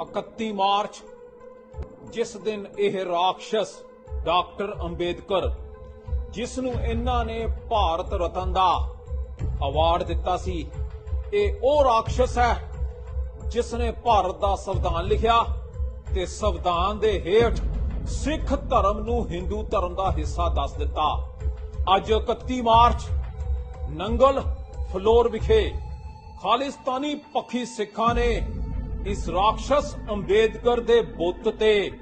31 March, ਜਿਸ ਦਿਨ ਇਹ ਰਾਖਸ਼ ਡਾਕਟਰ ਅੰਬੇਦਕਰ, ਜਿਸ ਨੂੰ ਇਹਨਾਂ ਨੇ ਭਾਰਤ ਰਤਨ ਦਾ ਅਵਾਰਡ ਦਿੱਤਾ ਸੀ, ਇਹ ਉਹ ਰਾਖਸ਼ ਹੈ ਜਿਸ ਨੇ ਭਾਰਤ ਦਾ ਸੰਵਿਧਾਨ ਲਿਖਿਆ ਤੇ ਸੰਵਿਧਾਨ ਦੇ ਹੇਠ ਸਿੱਖ ਧਰਮ ਨੂੰ ਹਿੰਦੂ ਧਰਮ ਦਾ ਹਿੱਸਾ ਦੱਸ ਦਿੱਤਾ। ਅੱਜ 31 ਮਾਰਚ, ਨੰਗਲ ਫਲੋਰ ਵਿਖੇ ਖਾਲਿਸਤਾਨੀ ਪੱਖੀ ਸਿੱਖਾਂ ਨੇ ਇਸ ਰਾਖਸ਼ ਅੰਬੇਦਕਰ ਦੇ ਬੁੱਤ ਤੇ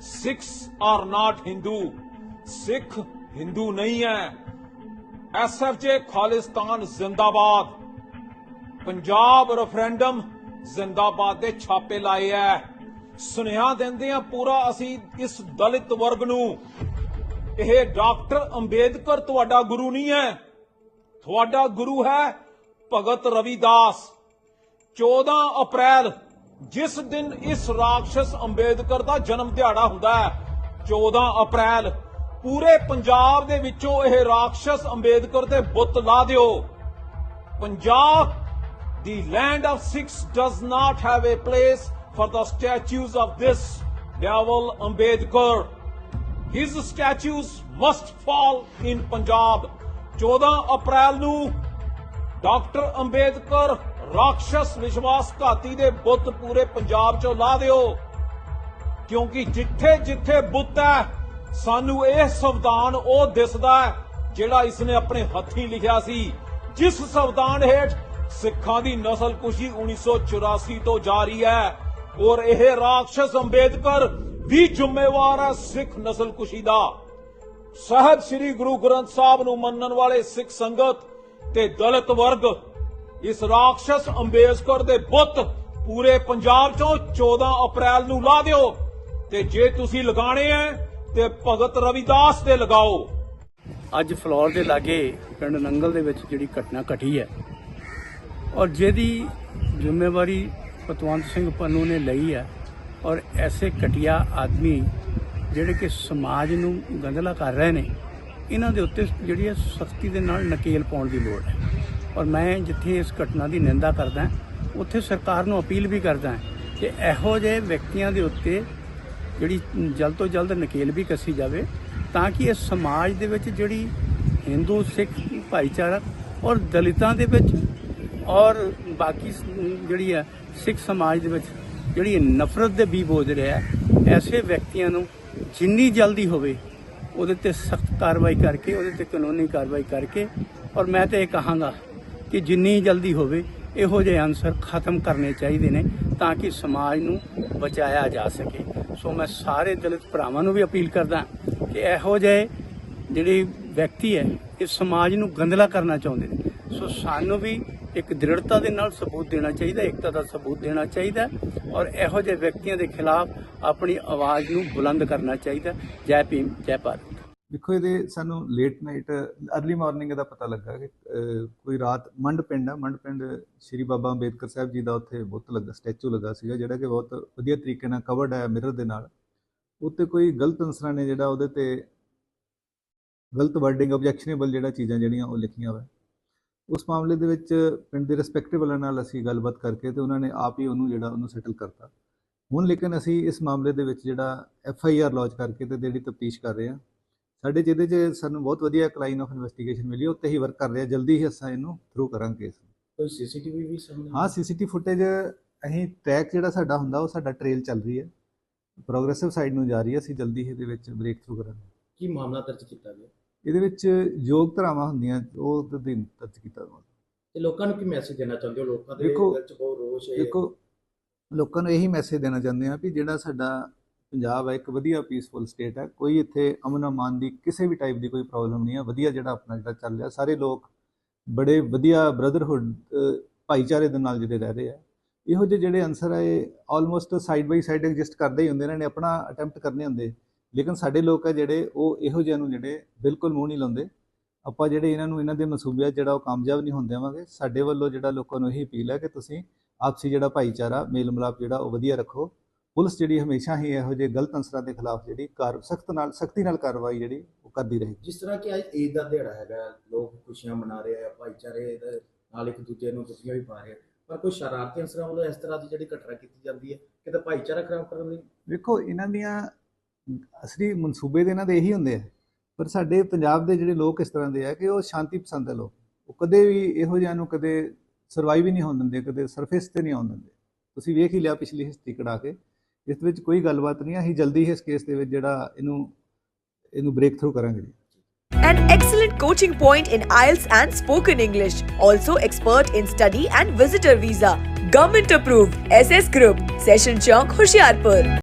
Sikhs are not Hindu Sikh Hindu ਨਹੀਂ ਹੈ। ਐਸਐਫਜੇ ਖਾਲਿਸਤਾਨ ਜ਼ਿੰਦਾਬਾਦ। ਪੰਜਾਬ ਰੈਫਰੈਂਡਮ ਜ਼ਿੰਦਾਬਾਦ ਦੇ ਛਾਪੇ ਲਾਏ ਐ। ਸੁਨੇਹਾ ਦਿੰਦੇ ਆ ਪੂਰਾ ਅਸੀਂ ਇਸ ਦਲਿਤ ਵਰਗ ਨੂੰ, ਇਹ ਡਾਕਟਰ ਅੰਬੇਦਕਰ ਤੁਹਾਡਾ ਗੁਰੂ ਨਹੀਂ ਹੈ। ਤੁਹਾਡਾ ਗੁਰੂ ਹੈ ਭਗਤ ਰਵਿਦਾਸ। 14 ਅਪ੍ਰੈਲ ਜਿਸ ਦਿਨ ਇਸ ਰਾਖਸ਼ ਅੰਬੇਦਕਰ ਦਾ ਜਨਮ ਦਿਹਾੜਾ ਹੁੰਦਾ ਹੈ 14 ਅਪ੍ਰੈਲ ਪੂਰੇ ਪੰਜਾਬ ਦੇ ਵਿੱਚੋਂ ਇਹ ਰਾਖਸ਼ ਅੰਬੇਦਕਰ ਦੇ ਬੁੱਤ ਲਾ ਦਿਓ ਪੰਜਾਬ ਦੀ land of Sikhs does not have a place for the statues of this devil Ambedkar. His statues must fall in Punjab. 14 April ਨੂੰ ਡਾਕਟਰ ਅੰਬੇਦਕਰ ਰਾਕਸ਼ ਵਿਸ਼ਵਾਸ ਘਾਤੀ ਦੇ ਬੁੱਤ ਪੂਰੇ ਪੰਜਾਬ 'ਚੋਂ ਲਾ ਦਿਓ। ਕਿਉਂਕਿ ਜਿੱਥੇ ਜਿੱਥੇ ਬੁੱਤ ਹੈ, ਸਾਨੂੰ ਇਹ ਸੰਵਿਧਾਨ ਉਹ ਦਿਸਦਾ ਹੈ ਜਿਹੜਾ ਇਸਨੇ ਆਪਣੇ ਹੱਥੀਂ ਲਿਖਿਆ ਸੀ। ਜਿਸ ਸੰਵਿਧਾਨ ਹੇਠ ਸਿੱਖਾਂ ਦੀ ਨਸਲਕੁਸ਼ੀ 1984 ਤੋਂ ਜਾਰੀ ਹੈ ਔਰ ਇਹ ਰਾਖਸ਼ ਅੰਬੇਦਕਰ ਵੀ ਜ਼ਿੰਮੇਵਾਰ ਹੈ ਸਿੱਖ ਨਸਲਕੁਸ਼ੀ ਦਾ। ਸਾਹਿਬ ਸ੍ਰੀ ਗੁਰੂ ਗ੍ਰੰਥ ਸਾਹਿਬ ਨੂੰ ਮੰਨਣ ਵਾਲੇ ਸਿੱਖ ਸੰਗਤ ਤੇ ਦਲਿਤ ਵਰਗ ਇਸ ਰਾਖਸ਼ ਅੰਬੇਸਕਰ ਦੇ ਬੁੱਤ ਪੂਰੇ ਪੰਜਾਬ ਚੋਂ 14 ਅਪ੍ਰੈਲ ਨੂੰ ਲਾ ਦਿਓ ਤੇ ਜੇ ਤੁਸੀਂ ਲਗਾਣੇ ਐ ਤੇ ਭਗਤ ਰਵਿਦਾਸ ਦੇ ਲਗਾਓ। ਅੱਜ ਫਲੋਰ ਦੇ ਲਾਗੇ ਪਿੰਡ ਨੰਗਲ ਦੇ ਵਿੱਚ ਜਿਹੜੀ ਘਟਨਾ ਘਟੀ ਹੈ ਔਰ ਜਿਹਦੀ ਜ਼ਿੰਮੇਵਾਰੀ ਪਤਵੰਤ ਸਿੰਘ ਪੰਨੂ ਨੇ ਲਈ ਹੈ ਔਰ ਐਸੇ ਘਟੀਆ ਆਦਮੀ ਜਿਹੜੇ ਕਿ ਸਮਾਜ ਨੂੰ ਗੰਦਲਾ ਕਰ ਰਹੇ ਨੇ, ਇਹਨਾਂ ਦੇ ਉੱਤੇ ਜਿਹੜੀ ਹੈ ਸਖਤੀ ਦੇ ਨਾਲ ਨਕੇਲ ਪਾਉਣ ਦੀ ਲੋੜ ਹੈ। ਔਰ ਮੈਂ ਜਿੱਥੇ ਇਸ ਘਟਨਾ ਦੀ ਨਿੰਦਾ ਕਰਦਾ ਉੱਥੇ ਸਰਕਾਰ ਨੂੰ ਅਪੀਲ ਵੀ ਕਰਦਾ ਕਿ ਇਹੋ ਜਿਹੇ ਵਿਅਕਤੀਆਂ ਦੇ ਉੱਤੇ ਜਿਹੜੀ ਜਲਦ ਤੋਂ ਜਲਦ ਨਕੇਲ ਵੀ ਕੱਸੀ ਜਾਵੇ ਤਾਂ ਕਿ ਇਸ ਸਮਾਜ ਦੇ ਵਿੱਚ ਜਿਹੜੀ ਹਿੰਦੂ, ਸਿੱਖ ਭਾਈਚਾਰਾ ਔਰ ਦਲਿਤਾਂ ਦੇ ਵਿੱਚ ਔਰ ਬਾਕੀ ਜਿਹੜੀ ਹੈ ਸਿੱਖ ਸਮਾਜ ਦੇ ਵਿੱਚ ਜਿਹੜੀ ਨਫ਼ਰਤ ਦੇ ਬੀ ਬੋਝ ਰਿਹਾ ਹੈ, ਐਸੇ ਵਿਅਕਤੀਆਂ ਨੂੰ ਜਿੰਨੀ ਜਲਦੀ ਹੋਵੇ ਉਹਦੇ ਤੇ ਸਖਤ ਕਾਰਵਾਈ ਕਰਕੇ, ਉਹਦੇ ਤੇ ਕਾਨੂੰਨੀ ਕਾਰਵਾਈ ਕਰਕੇ ਔਰ ਮੈਂ ਤਾਂ ਇਹ ਕਹਾਂਗਾ ਕਿ ਜਿੰਨੀ ਜਲਦੀ ਹੋਵੇ ਇਹੋ ਜਿਹੇ ਅਨਸਰ ਖਤਮ ਕਰਨੇ ਚਾਹੀਦੇ ਨੇ ਤਾਂ ਕਿ ਸਮਾਜ ਨੂੰ ਬਚਾਇਆ ਜਾ ਸਕੇ। ਸੋ ਮੈਂ ਸਾਰੇ ਦਲਿਤ ਭਰਾਵਾਂ ਨੂੰ ਵੀ ਅਪੀਲ ਕਰਦਾ ਕਿ ਇਹੋ ਜਿਹੇ ਜਿਹੜੇ ਵਿਅਕਤੀ ਹੈ, ਇਹ ਸਮਾਜ ਨੂੰ ਗੰਦਲਾ ਕਰਨਾ ਚਾਹੁੰਦੇ ਨੇ। ਸੋ ਸਾਨੂੰ ਵੀ ਇੱਕ ਦ੍ਰਿੜਤਾ ਦੇ ਨਾਲ ਸਬੂਤ ਦੇਣਾ ਚਾਹੀਦਾ, ਏਕਤਾ ਦਾ ਸਬੂਤ ਦੇਣਾ ਚਾਹੀਦਾ ਔਰ ਇਹੋ ਜਿਹੇ ਵਿਅਕਤੀਆਂ ਦੇ ਖਿਲਾਫ ਆਪਣੀ ਆਵਾਜ਼ ਨੂੰ ਬੁਲੰਦ ਕਰਨਾ ਚਾਹੀਦਾ। ਜੈ ਭੀਮ, ਜੈ ਭਾਰਤ। ਦੇਖੋ, ਇਹਦੇ ਸਾਨੂੰ ਲੇਟ ਨਾਈਟ ਅਰਲੀ ਮਾਰਨਿੰਗ ਦਾ ਪਤਾ ਲੱਗਾ ਕਿ ਕੋਈ ਰਾਤ ਮੰਡ ਪਿੰਡ ਆ, ਮੰਡ ਪਿੰਡ ਸ਼੍ਰੀ ਬਾਬਾ ਅੰਬੇਦਕਰ ਸਾਹਿਬ ਜੀ ਦਾ ਉੱਥੇ ਬੁੱਤ ਲੱਗਾ ਸਟੈਚੂ ਲੱਗਾ ਸੀਗਾ, ਜਿਹੜਾ ਕਿ ਬਹੁਤ ਵਧੀਆ ਤਰੀਕੇ ਨਾਲ ਕਵਰਡ ਹੈ ਮਿਰਰ ਦੇ ਨਾਲ। ਉੱਤੇ ਕੋਈ ਗਲਤ ਅਨਸਰਾਂ ਨੇ ਜਿਹੜਾ ਉਹਦੇ ਤੇ ਗਲਤ ਵਰਡਿੰਗ ਆਬਜੈਕਸ਼ਨੇਬਲ ਜਿਹੜਾ ਚੀਜ਼ਾਂ ਜਿਹੜੀਆਂ ਉਹ ਲਿਖੀਆਂ ਹੋਇਆ ਉਸ ਮਾਮਲੇ ਦੇ ਵਿੱਚ ਪਿੰਡ ਦੇ ਰਿਸਪੈਕਟਿਵ ਵਾਲਿਆਂ ਨਾਲ ਅਸੀਂ ਗੱਲਬਾਤ ਕਰਕੇ ਤੇ ਉਹਨਾਂ ਨੇ ਆਪ ਹੀ ਉਹਨੂੰ ਜਿਹੜਾ ਉਹਨੂੰ ਸੈਟਲ ਕਰਤਾ। ਹੁਣ ਲੇਕਿਨ ਅਸੀਂ ਇਸ ਮਾਮਲੇ ਦੇ ਵਿੱਚ ਜਿਹੜਾ ਐਫ ਆਈ ਆਰ ਲੌਂਚ ਕਰਕੇ ਤੇ ਜਿਹੜੀ ਤਫਤੀਸ਼ ਕਰ ਰਹੇ ਹਾਂ ਸਾਡੇ ਜਿਹਦੇ 'ਚ ਸਾਨੂੰ ਬਹੁਤ ਵਧੀਆ ਇੱਕ ਲਾਈਨ ਆਫ ਇਨਵੈਸਟੀਗੇਸ਼ਨ ਮਿਲੀ ਉੱਤੇ ਹੀ ਵਰਕ ਕਰ ਰਹੇ ਜਲਦੀ ਹੀ ਅਸੀਂ ਇਹਨੂੰ ਥਰੂ ਕਰਾਂਗੇ ਕੋਈ ਸੀਸੀਟੀਵੀ ਵੀ ਸਾਹਮਣੇ ਹਾਂ ਸੀਸੀਟੀ ਫੁਟੇਜ ਅਸੀਂ ਟਰੈਕ ਜਿਹੜਾ ਸਾਡਾ ਹੁੰਦਾ ਉਹ ਸਾਡਾ ਟ੍ਰੇਲ ਚੱਲ ਰਹੀ ਹੈ। ਪ੍ਰੋਗਰੈਸਿਵ ਸਾਈਡ ਨੂੰ ਜਾ ਰਹੀ ਹੈ ਅਸੀਂ ਜਲਦੀ ਹੀ ਇਹਦੇ ਵਿੱਚ ਬ੍ਰੇਕ ਥਰੂ ਕਰਾਂਗੇ। ਕੀ ਮਾਮਲਾ ਦਰਜ ਕੀਤਾ ਗਿਆ? ਇਹਦੇ ਵਿੱਚ ਯੋਗ ਧਰਾਵਾਂ ਹੁੰਦੀਆਂ ਉਹ ਤੇ ਦਿਨ ਦਰਜ ਕੀਤਾ ਜਾਊਗਾ ਤੇ ਲੋਕਾਂ ਨੂੰ ਕੀ ਮੈਸੇਜ ਦੇਣਾ ਚਾਹੁੰਦੇ ਹੋ? ਲੋਕਾਂ ਦੇ ਵਿੱਚ ਬਹੁਤ ਰੋਸ਼ ਹੈ। ਦੇਖੋ ਲੋਕਾਂ ਨੂੰ ਇਹੀ ਮੈਸੇਜ ਦੇਣਾ ਚਾਹੁੰਦੇ ਆ ਵੀ ਜਿਹੜਾ ਸਾਡਾ ਪੰਜਾਬ ਹੈ, ਇੱਕ ਵਧੀਆ ਪੀਸਫੁਲ ਸਟੇਟ ਹੈ। ਕੋਈ ਇੱਥੇ ਅਮਨ ਅਮਾਨ ਦੀ ਕਿਸੇ ਵੀ ਟਾਈਪ ਦੀ ਕੋਈ ਪ੍ਰੋਬਲਮ ਨਹੀਂ ਹੈ। ਵਧੀਆ ਜਿਹੜਾ ਆਪਣਾ ਜਿਹੜਾ ਚੱਲ ਰਿਹਾ, ਸਾਰੇ ਲੋਕ ਬੜੇ ਵਧੀਆ ਬ੍ਰਦਰਹੁੱਡ ਭਾਈਚਾਰੇ ਦੇ ਨਾਲ ਜਿਹੜੇ ਰਹਿ ਰਹੇ ਆ। ਇਹੋ ਜਿਹੇ ਜਿਹੜੇ ਆਨਸਰ ਆ, ਇਹ almost side by side exist ਕਰਦੇ ਹੀ ਹੁੰਦੇ ਇਹਨਾਂ ਨੇ ਆਪਣਾ ਅਟੈਂਪਟ ਕਰਨੇ ਹੁੰਦੇ। ਲੇਕਿਨ ਸਾਡੇ ਲੋਕ ਆ ਜਿਹੜੇ, ਉਹ ਇਹੋ ਜਿਹੇ ਨੂੰ ਜਿਹੜੇ ਬਿਲਕੁਲ ਮੂੰਹ ਨਹੀਂ ਲਾਉਂਦੇ। ਆਪਾਂ ਜਿਹੜੇ ਇਹਨਾਂ ਨੂੰ, ਇਹਨਾਂ ਦੇ ਮਨਸੂਬਿਆਂ ਜਿਹੜਾ ਉਹ ਕਾਮਯਾਬ ਨਹੀਂ ਹੁੰਦੇ ਆਵਾਂਗੇ ਸਾਡੇ ਵੱਲੋਂ ਜਿਹੜਾ ਲੋਕਾਂ ਨੂੰ ਇਹੀ ਅਪੀਲ ਹੈ ਕਿ ਤੁਸੀਂ ਆਪਸੀ ਜਿਹੜਾ ਭਾਈਚਾਰਾ ਮੇਲ ਮਿਲਾਪ ਜਿਹੜਾ ਉਹ ਵਧੀਆ ਰੱਖੋ। ਪੁਲਿਸ ਜਿਹੜੀ ਹਮੇਸ਼ਾ ਹੀ ਇਹੋ ਜਿਹੇ ਗਲਤ ਅੰਸਰਾਂ ਦੇ ਖਿਲਾਫ ਜਿਹੜੀ ਕਾਰ ਸਖਤ ਨਾਲ ਸਖਤੀ ਨਾਲ ਕਾਰਵਾਈ ਜਿਹੜੀ ਉਹ ਕਰਦੀ ਰਹੇਗੀ ਜਿਸ ਤਰ੍ਹਾਂ ਕਿ ਅੱਜ ਈਦ ਦਾ ਦਿਹਾੜਾ ਹੈਗਾ ਲੋਕ ਖੁਸ਼ੀਆਂ ਮਨਾ ਰਹੇ ਆ ਭਾਈਚਾਰੇ ਦੇ ਨਾਲ ਇੱਕ ਦੂਜੇ ਨੂੰ ਖੁਸ਼ੀਆਂ ਵੀ ਪਾ ਰਹੇ ਆ। ਪਰ ਕੋਈ ਸ਼ਰਾਰਤੀ ਅਨਸਰਾਂ ਵੱਲੋਂ ਇਸ ਤਰ੍ਹਾਂ ਦੀ ਜਿਹੜੀ ਘਟਨਾ ਕੀਤੀ ਜਾਂਦੀ ਹੈ ਕਿਤੇ ਭਾਈਚਾਰਾ ਖਰਾਬ ਕਰਨ ਲਈ ਵੇਖੋ ਇਹਨਾਂ ਦੀਆਂ ਅਸਲੀ ਮਨਸੂਬੇ ਦੇ ਇਹਨਾਂ ਦੇ ਇਹੀ ਹੁੰਦੇ ਆ। ਪਰ ਸਾਡੇ ਪੰਜਾਬ ਦੇ ਜਿਹੜੇ ਲੋਕ ਇਸ ਤਰ੍ਹਾਂ ਦੇ ਆ ਕਿ ਉਹ ਸ਼ਾਂਤੀ ਪਸੰਦ ਹੈ ਲੋਕ। ਉਹ ਕਦੇ ਵੀ ਇਹੋ ਜਿਹਾ ਨੂੰ ਕਦੇ ਸਰਵਾਈਵ ਹੀ ਨਹੀਂ ਹੋਣ ਦਿੰਦੇ ਕਦੇ ਸਰਫੇਸ ਤੇ ਨਹੀਂ ਆਉਣ ਦਿੰਦੇ। ਤੁਸੀਂ ਵੇਖ ਹੀ ਲਿਆ ਪਿਛਲੀ ਹਿਸਟਰੀ ਕਢਾ ਕੇ। ਇਸ ਵਿੱਚ ਕੋਈ ਗੱਲਬਾਤ ਨਹੀਂ ਆ ਅਸੀਂ ਜਲਦੀ ਹੀ ਇਸ ਕੇਸ ਦੇ ਵਿੱਚ ਜਿਹੜਾ ਇਹਨੂੰ ਇਹਨੂੰ ਬ੍ਰੇਕ ਥਰੂ ਕਰਾਂਗੇ ਜੀ An excellent coaching point in IELTS and spoken English. Also expert in study and visitor visa. Government approved. SS Group. Session Chowk, Hoshiarpur.